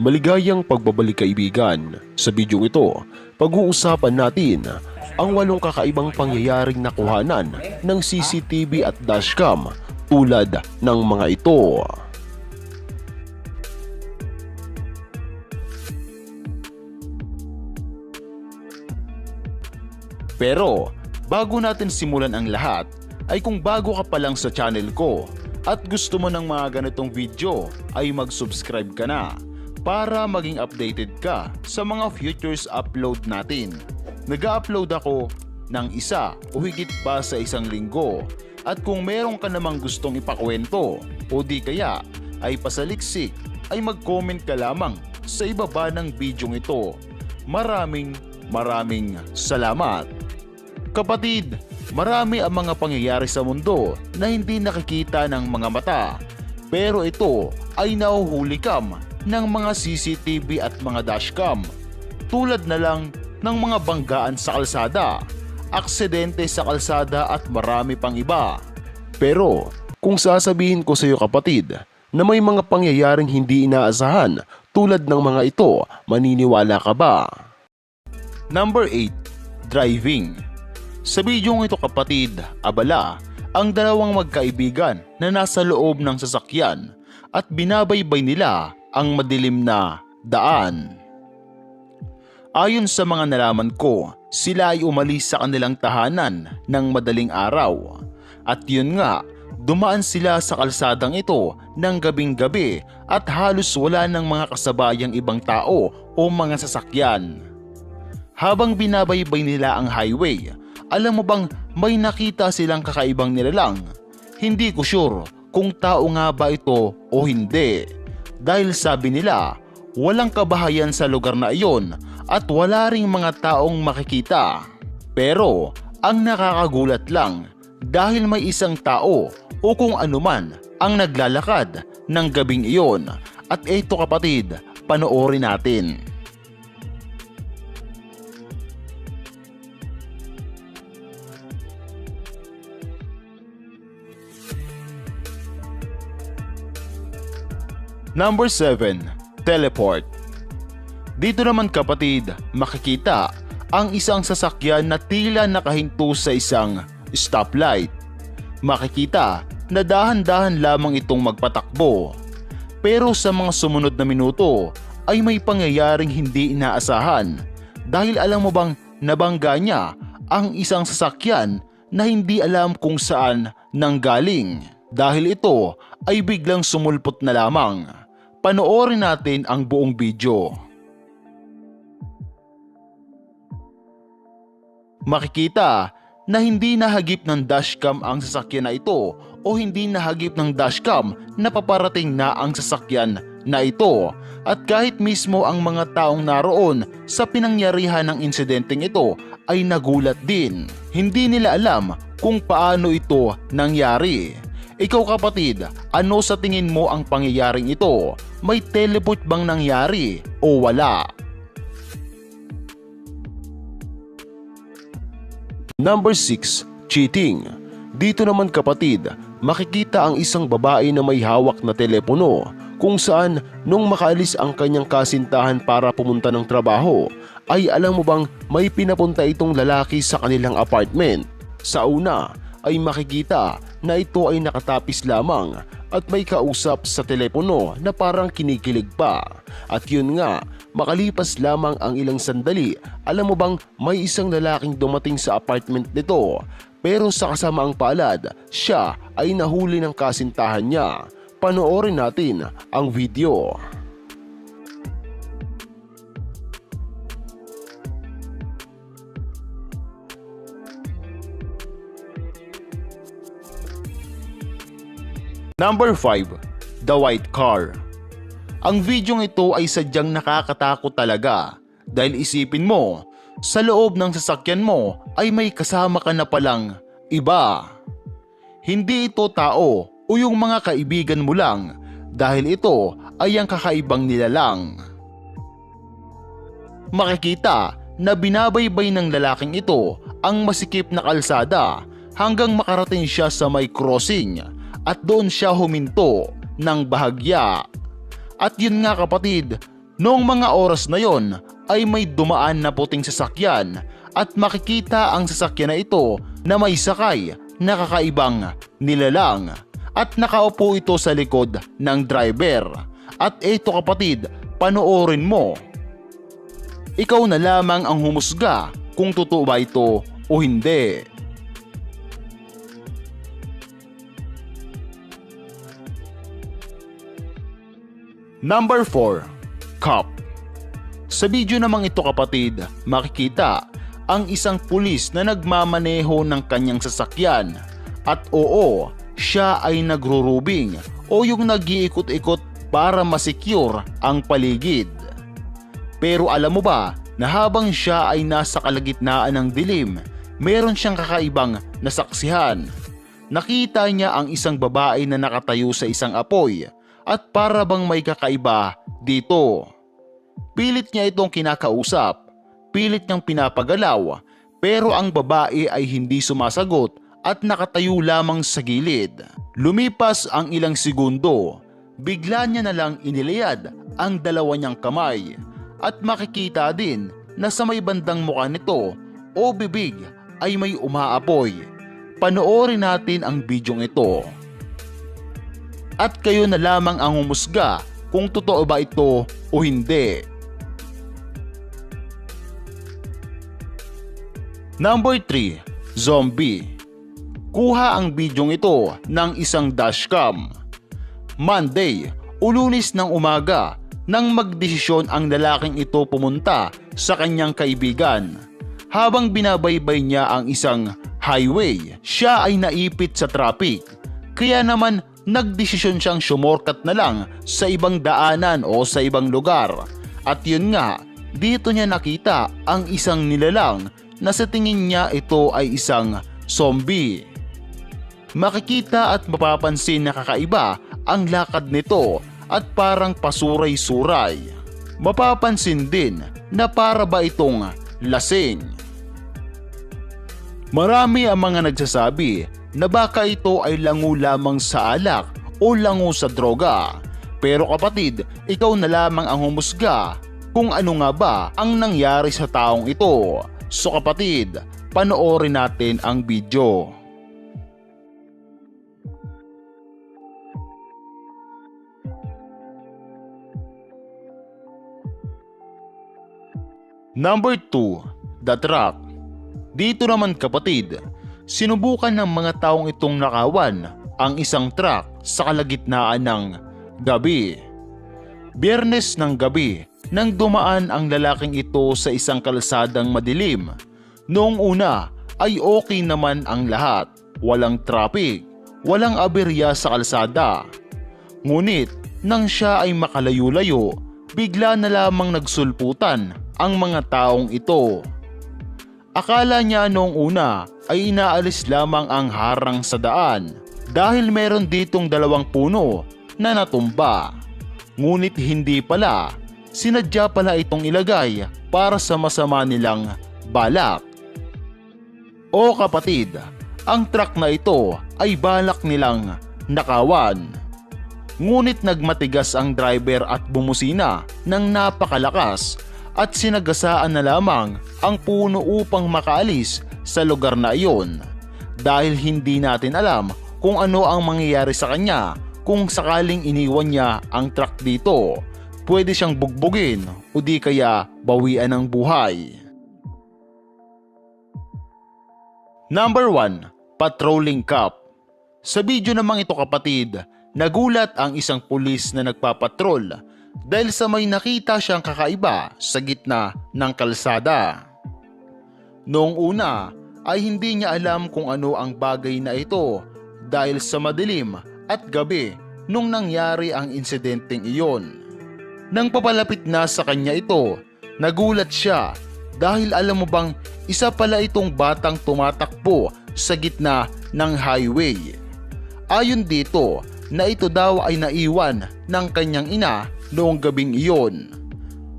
Maligayang pagbabalik kaibigan. Sa bidyong ito, pag-uusapan natin ang walong kakaibang pangyayaring nakuhanan ng CCTV at dashcam tulad ng mga ito. Pero bago natin simulan ang lahat, ay kung bago ka pa lang sa channel ko at gusto mo ng mga ganitong video ay mag-subscribe ka na para maging updated ka sa mga futures upload natin. Nag-upload ako ng isa o higit pa sa isang linggo at kung meron ka namang gustong ipakwento o di kaya ay pasaliksik ay mag-comment ka lamang sa ibaba ng bidyong ito. Maraming maraming salamat! Kapatid, marami ang mga pangyayari sa mundo na hindi nakikita ng mga mata. Pero ito ay nauhuli kam ng mga CCTV at mga dashcam. Tulad na lang ng mga banggaan sa kalsada, aksidente sa kalsada at marami pang iba. Pero kung sasabihin ko sa iyo kapatid na may mga pangyayaring hindi inaasahan tulad ng mga ito, maniniwala ka ba? Number 8. Driving Sa bidyong ito kapatid, abala, ang dalawang magkaibigan na nasa loob ng sasakyan at binabaybay nila ang madilim na daan. Ayon sa mga nalaman ko, sila ay umalis sa kanilang tahanan ng madaling araw. At yun nga, dumaan sila sa kalsadang ito ng gabing-gabi at halos wala ng mga kasabayang ibang tao o mga sasakyan. Habang binabaybay nila ang highway, alam mo bang may nakita silang kakaibang nilalang? Hindi ko sure kung tao nga ba ito o hindi. Dahil sabi nila, walang kabahayan sa lugar na iyon at wala ring mga taong makikita. Pero ang nakakagulat lang dahil may isang tao o kung anuman ang naglalakad ng gabing iyon. At ito kapatid, panoorin natin. Number 7. Teleport Dito naman kapatid, makikita ang isang sasakyan na tila nakahinto sa isang stoplight. Makikita na dahan-dahan lamang itong magpatakbo. Pero sa mga sumunod na minuto ay may pangyayaring hindi inaasahan dahil alam mo bang nabangga niya ang isang sasakyan na hindi alam kung saan nanggaling. Dahil ito ay biglang sumulpot na lamang. Panoorin natin ang buong video. Makikita na hindi nahagip ng dashcam ang sasakyan na ito o hindi nahagip ng dashcam na paparating na ang sasakyan na ito at kahit mismo ang mga taong naroon sa pinangyarihan ng insidenteng ito ay nagulat din. Hindi nila alam kung paano ito nangyari. Ikaw kapatid, ano sa tingin mo ang pangyayaring ito? May teleport bang nangyari o wala? Number 6. Cheating. Dito naman kapatid, makikita ang isang babae na may hawak na telepono kung saan nung makaalis ang kanyang kasintahan para pumunta ng trabaho ay alam mo bang may pinapunta itong lalaki sa kanilang apartment. Sa una ay makikita na ito ay nakatapis lamang at may kausap sa telepono na parang kinikilig pa. At yun nga, makalipas lamang ang ilang sandali, alam mo bang may isang lalaking dumating sa apartment nito. Pero sa kasamaang palad, siya ay nahuli ng kasintahan niya. Panoorin natin ang video. Number 5. The White Car Ang videong ito ay sadyang nakakatakot talaga dahil isipin mo, sa loob ng sasakyan mo ay may kasama ka na palang iba. Hindi ito tao o yung mga kaibigan mo lang dahil ito ay ang kakaibang nilalang. Makikita na binabaybay ng lalaking ito ang masikip na kalsada hanggang makarating siya sa may crossing at doon siya huminto ng bahagya. At yun nga kapatid, Noong mga oras na yon ay may dumaan na puting sasakyan at makikita ang sasakyan na ito na may sakay na kakaibang nilalang at nakaupo ito sa likod ng driver. At ito kapatid, panoorin mo. Ikaw na lamang ang humusga kung totoo ba ito o hindi. Number 4. Cop Sa video namang ito kapatid, makikita ang isang pulis na nagmamaneho ng kanyang sasakyan. At oo, siya ay nagrurubing o yung nag-iikot-ikot para masecure ang paligid. Pero alam mo ba na habang siya ay nasa kalagitnaan ng dilim, meron siyang kakaibang nasaksihan. Nakita niya ang isang babae na nakatayo sa isang apoy at para bang may kakaiba dito. Pilit niya itong kinakausap, pilit niyang pinapagalaw pero ang babae ay hindi sumasagot at nakatayo lamang sa gilid. Lumipas ang ilang segundo, bigla niya na lang inilayad ang dalawa niyang kamay at makikita din na sa may bandang mukha nito o bibig ay may umaapoy. Panoorin natin ang bidyong ito. At kayo na lamang ang humusga kung totoo ba ito o hindi. Number 3. Zombie Kuha ang bidyong ito ng isang dashcam. Monday, ulunis ng umaga nang magdesisyon ang lalaking ito pumunta sa kanyang kaibigan. Habang binabaybay niya ang isang highway, siya ay naipit sa traffic. Kaya naman nagdesisyon siyang sumorkat na lang sa ibang daanan o sa ibang lugar. At yun nga, dito niya nakita ang isang nilalang na sa tingin niya ito ay isang zombie. Makikita at mapapansin na kakaiba ang lakad nito at parang pasuray-suray. Mapapansin din na para ba itong lasing. Marami ang mga nagsasabi na baka ito ay lango lamang sa alak o lango sa droga. Pero kapatid, ikaw na lamang ang humusga kung ano nga ba ang nangyari sa taong ito. So kapatid, panoorin natin ang video. Number 2, The Truck. Dito naman kapatid, sinubukan ng mga taong itong nakawan ang isang truck sa kalagitnaan ng gabi. Biyernes ng gabi nang dumaan ang lalaking ito sa isang kalsadang madilim. Noong una ay okay naman ang lahat, walang traffic, walang aberya sa kalsada. Ngunit nang siya ay makalayo-layo, bigla na lamang nagsulputan ang mga taong ito. Akala niya noong una ay inaalis lamang ang harang sa daan dahil meron ditong dalawang puno na natumba. Ngunit hindi pala, sinadya pala itong ilagay para sa masama nilang balak. O kapatid, ang truck na ito ay balak nilang nakawan. Ngunit nagmatigas ang driver at bumusina ng napakalakas at sinagasaan na lamang ang puno upang makaalis sa lugar na iyon dahil hindi natin alam kung ano ang mangyayari sa kanya kung sakaling iniwan niya ang truck dito. Pwede siyang bugbugin o di kaya bawian ng buhay. Number 1. Patrolling Cop Sa video namang ito kapatid, nagulat ang isang pulis na nagpapatrol dahil sa may nakita siyang kakaiba sa gitna ng kalsada. Noong una ay hindi niya alam kung ano ang bagay na ito dahil sa madilim at gabi nung nangyari ang insidenteng iyon. Nang papalapit na sa kanya ito, nagulat siya dahil alam mo bang isa pala itong batang tumatakbo sa gitna ng highway. Ayon dito na ito daw ay naiwan ng kanyang ina noong gabing iyon.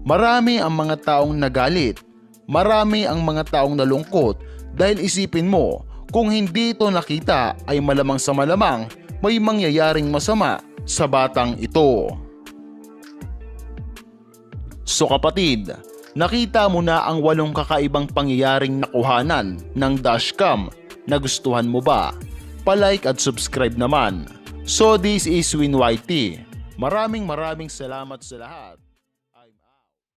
Marami ang mga taong nagalit, marami ang mga taong nalungkot dahil isipin mo kung hindi ito nakita ay malamang sa malamang may mangyayaring masama sa batang ito. So kapatid, nakita mo na ang walong kakaibang pangyayaring nakuhanan ng dashcam. Nagustuhan mo ba? Palike at subscribe naman. So this is Win YT. Maraming maraming salamat sa lahat.